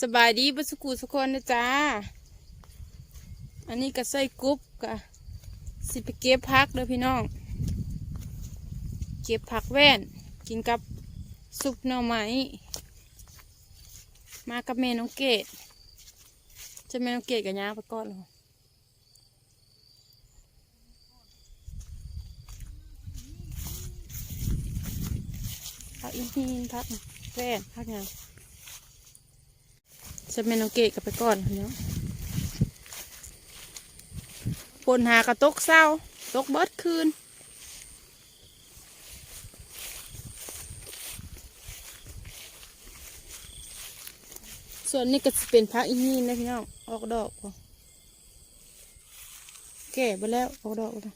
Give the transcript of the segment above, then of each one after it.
สบายดีบุสุกุสุกคนนะจ๊ะอันนี้ก็ใส่กรุ๊ปกะสิไปเก็บพักเด้อพี่น้อง เก็บผักแว่น กินกับซุปหน่อไม้ มากับแม่น้องเกดจะแม่น้องเกดกับย่าไปก่อนเหรอพักอีหินพักแว่นพักงาน จะแม่น้องเกดกับไปก่อนพี่น้องฝนหากระตกเศร้า ตกเบิดคืนส่วนนี้ก็จะเป็นพักอีนี่นะพี่น้องออกดอกบ่แก่ไปแล้วออกดอกแล้ว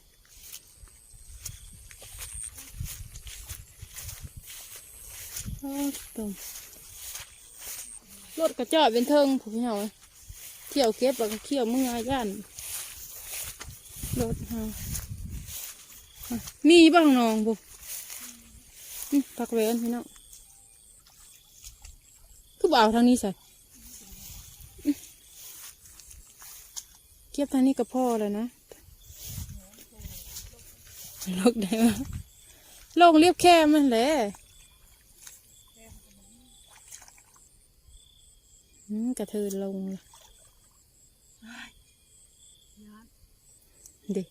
อ้าตุ่ม รถกระจอดเป็นเทิงผมพี่น้องเอ้ยเที่ยวเก็บแล้วก็เที่ยวมื่อย่านรถเฮามีบ้างน้องบุกพักแวนพี่น้องคือบ่เอาทางนี้ใส่เก็บทางนี้ก็พอแล้วนะลกได้ไหมลงเรียบแค่มันแหละอืม กระเทินลงเลยเด็ก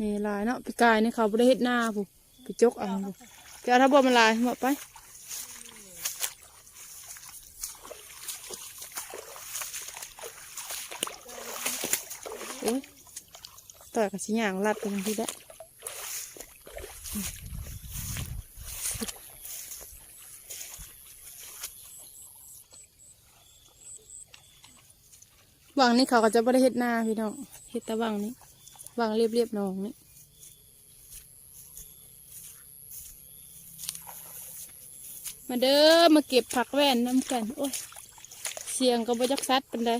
นี่ลายเนาะพี่กายนี่เขาไม่ได้เฮ็ดหน้าผู้ไปจกเอาผู้ไปเอาถ้าบ่มันลายหมดไปโอ้ยต่อยกับชิ้นอย่างรัดไปทังทีแล้ ววังนี้เขาก็จะไม่ได้เฮ็ดหน้าพี่น้องเฮ็ดต่วังนี้วังเรียบเรียบๆนองนี่มาเด้อมาเก็บผักแว่นน้ำกัน โอ้ย เสียงก็บ่จักซัดเป็นได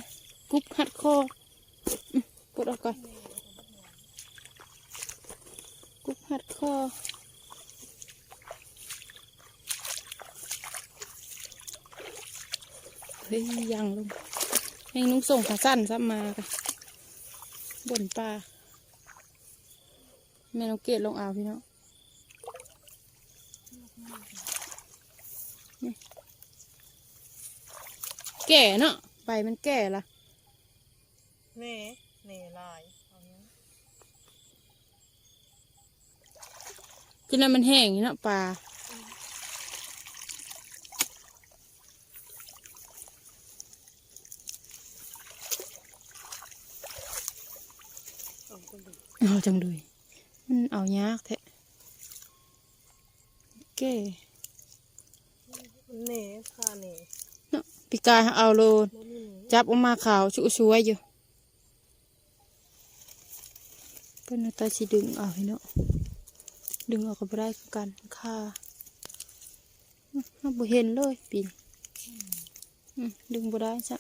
กุ๊บหัดคอปลดออกก่อน กุ๊บหัดคอเฮ้ยยังลง ให้นุ่งส่งขาสั้นซับมากันบนป่าแม่น้องเกดลงเอาพี่น้องนี่แก่เนาะใบมันแก่ละเน่เน่ลายเอาเนี้ยจนนั้นมันแห้งอยู่เนาะปลาเอา เอาจังเลยมันเอายากแท้แก่เน่ค่าเน่เนาะปีกายเอาโลดบ่มีเน่จับออกมาขาวชุช่วยอยู่เพิ่นเอาแตาสิดึงเอาให้เนาะดึงออกก็บ่ได้คือกันค่าอื้อเราบ่เห็นเลยปีนอืมดึงบ่ได้จ้ะ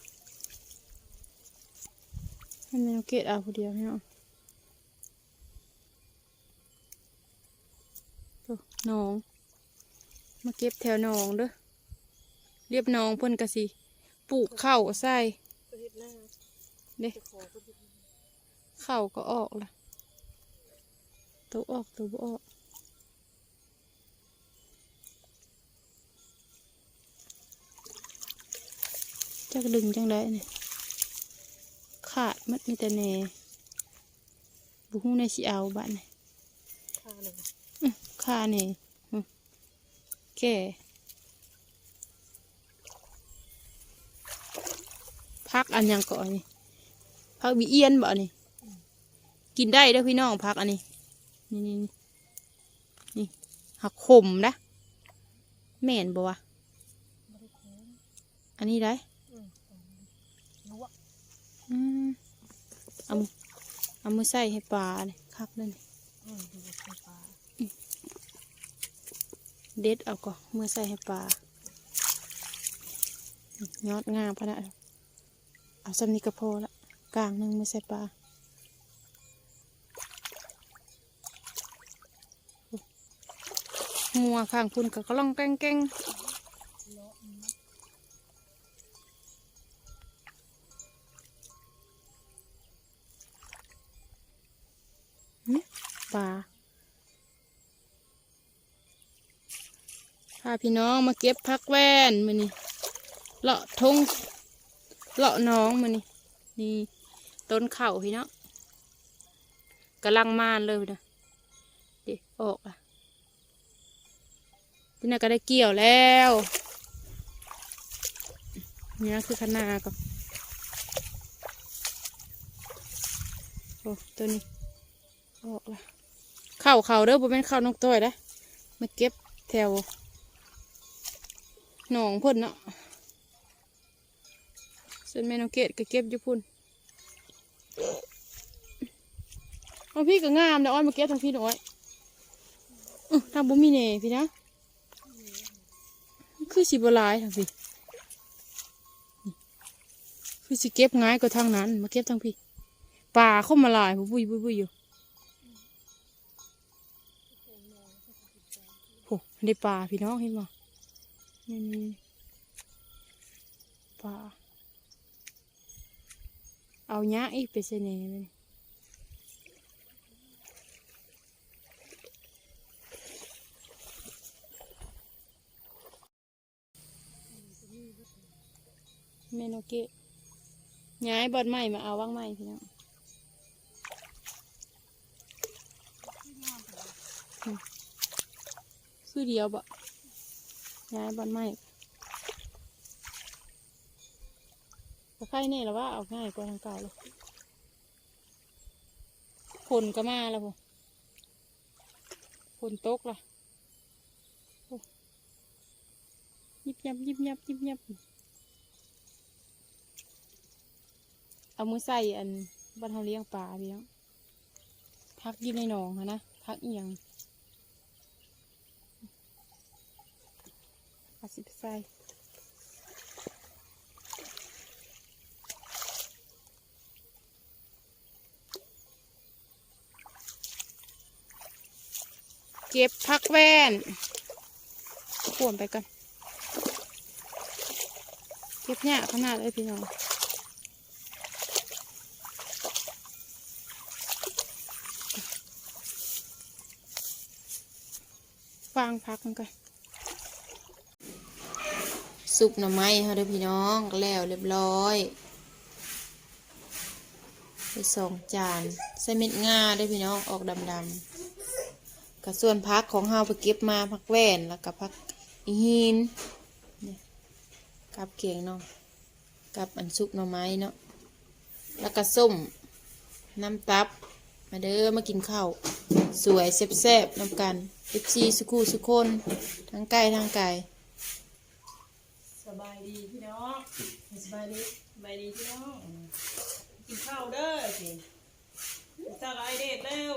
ให้แม่น้องเกดเอาผู้เดียวเนาะโอ้ห นอง มาเก็บแถวนองเด้อเรียบนองเพิ่นกะสิปลูกข้าวใส่ก็เฮ็ดหน้าเด้จะขอก็เฮ็ดหน้าเข่าก็ออกละตัวออกตัวบ่ออกจักดึงจังได้เนี่ยขาดมัดมีแต่แหน่บุหูในสิเอาบ้านเนี่ค่าเน่อื้ อขาแหน่แก่พักอันยังก่อนนี่พักบีเอียนบ่นี่กินได้ด้อพี่น้องพักอันนี้ นี่นี่นี่หักขมนะแม่นบ่วะบ่ได้คุ้มอันนี้ได้อืมเอามือเอามือใส่ให้ปลาเนี่ยคักนั่นอืมดูไฟฟ้า เด็ดเอาก็มือใส่ให้ปลายอดงามพะนะเอาสำนี้ก็พอละกลางหนึ่งเมื่อใส่ปลางัวข้างพุ่นก็กำลังแกงแกงปลา พาพี่น้องมาเก็บพักแว่นมือนี่เลาะทงเลาะน้องมือนี่นี่ต้นเข่าพี่น้องกำลังมานเลยนะเด็กออกอะที่นั่นก็ได้เกี่ยวแล้วนี่นะคือคณากับโอ้ตัวนี้ออกละเข่าเข่าเด้อบ่เป็นเข่าน้องต้อยนะมาเก็บแถว หนองพ่นเนาะส่วนแม่น้อเกดก็เก็บอยู่พุ่นเอาพี่ก็งามนะอ้อยมาเก็บทางพี่หน่อยอือทางบุมีเน่พี่นะ คือสิบลายทางพี่คือสิเก็บง่ายกว่าทางนั้น มาเก็บทางพี่ป่าเข้ามาลายบุยบุยบุยอยู่โหได้ป่าพี่น้องเห็นบ่ นี่นี่ป่าเอาหญ้าอีกไปเสน่ห์เลยเมนูเกะย้ายบอดใหม่มาเอาว่างใหม่พี่น้องอืมคือเดียวบ่ ย้ายบอดใหม่ก็ใครเนี่ยหรอว่าเอาง่ายกว่าทางเก่าเลยฝนก็มาแล้วพอฝนตกล่ะยิบยับยิบยับยิบยับเอามือใส่อันบ้านเขาเลี้ยงปลาพี่น้องพักอยืนในหนองหั้นนะพักเอียงาสิบใส่เก็บพักแว่นขวนไปกันเก็บเนี่ยขนาดเลยพี่น้องฟางพักมันกัน ซุปหน่อไม้ค่ะเด้อพี่น้องแล้วเรียบร้อยไปสองจานใส่เม็ดงาเด้อพี่น้องออกดำๆกับส่วนพักของเฮาไปเก็บมาพักแว่นแล้วก็พักอีหินกับเกียงเนาะกับอันซุปหน่อไม้เนาะแล้วก็ส้มน้ำตับมาเด้อมากินข้าวสวยแซ่บๆนำกันเอฟซีสุคูสุคนทั้งไก่ทั้งไก่ส บายดีพี่น้องสบายดีสบายดีพี่น้อง กินข้าวเด้อสิจะไรเด็ดเร็ว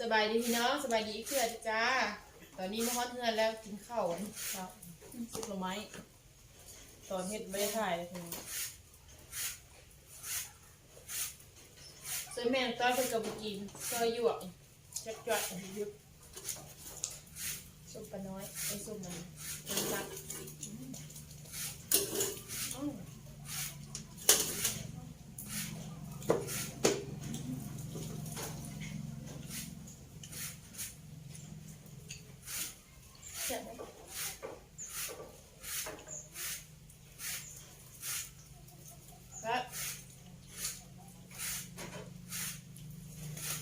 สบายดีพี่น้องสบายดีอีกเพื่อจ้า ตอนนี้มาฮอดเงินแล้วกินข้าวครับซุปหน่อไม้ตอนเฮ็ดไม่ได้ถ่ายเลยคุณซอยแม่ต้อยเป็นกระบุกินซอยหยวกจัดจัดยุบส้มปลาน้อยไอ้ส้มมันมันรักอ้าวแซ่บไหม ครับ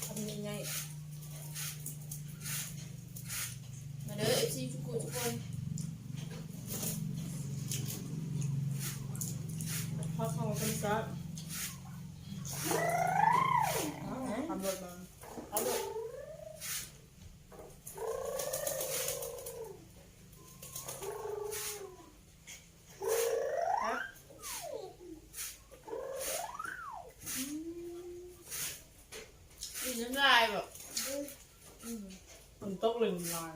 ทำยังไงมาเด้อเอฟซีทุกคนทุกคน พักเข้ามาเป็นซัดทำรถมาเอาลูกครับอืมกินน้ำลายแบบมันตกเลยมันลาย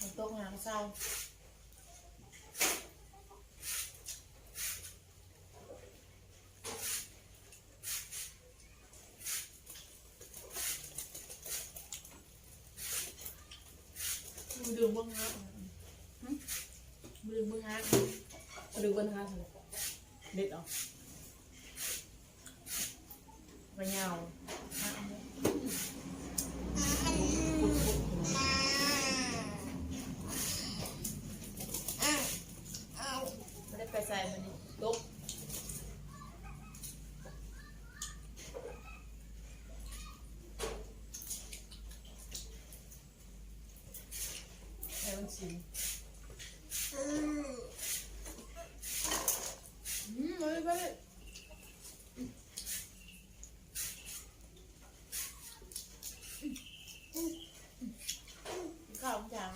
มันตกน้ำเศร้า มือดึงบื้องฮะมือดึงบื้องฮะมือดึงบื้องฮะเด็ดออกมะยาวฮะไม่ได้ไปใส่มันนี่ลก ใส่มันชิมอืมไปเลยไปเลย ข้าวจาง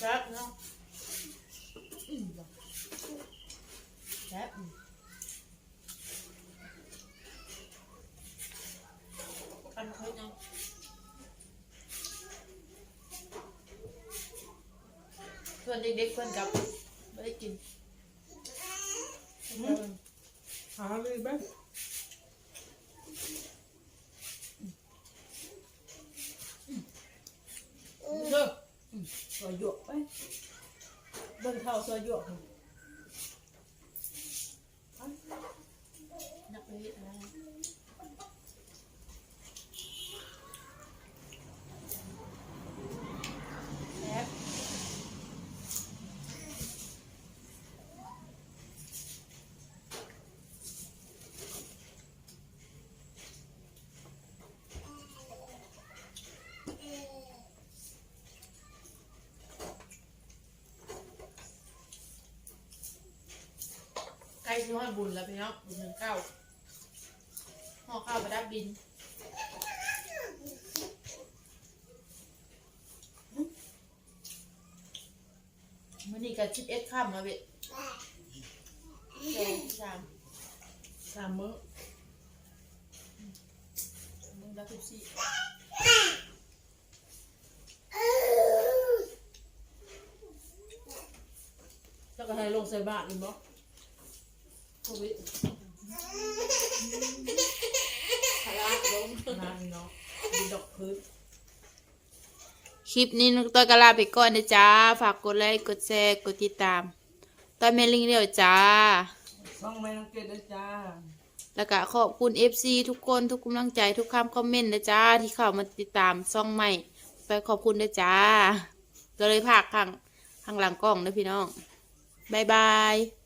ครับเนาะอืมครับอืมกันเคยเนาะ เพื่อนเด็กๆเพื่อนกลับไม่ได้กินหาเลยบ้างเด้ออืมซอยหยวกไปเบิ่งเท่าซอยหยวกนี่ไปนักไปเฮ็ดอะไร ที่ห้อยบุญแล้วพี่น้องบุญหนึ่งเก้าห่อข้าวประดับดินมันนี่กับชิปเอ็ดข้ามมาเบ็ดสองสามสามมื้อมึงรับสิบสี่เจ้าก็ให้ลงใส่บาทนี่บ่โค วิดพลาดลงนานเนาะมีดอกพื้น คลิปนี้นุกตัวกลาไปก่อนนะจ้า ฝากกดไลค์ กดแชร์ กดติดตามตอนเมลิงเดียวจ้า ช่องไม่ต้องเกตด้วยจ้า แล้วก็ขอบคุณ FC ทุกคนทุกกำลังใจทุกคำคอมเมนต์นะจ้า ที่เข้ามาติดตามช่องใหม่ ไปขอบคุณนะจ้า ก็เลยพากข้างข้างหลังกล้องนะพี่น้องบ๊ายบาย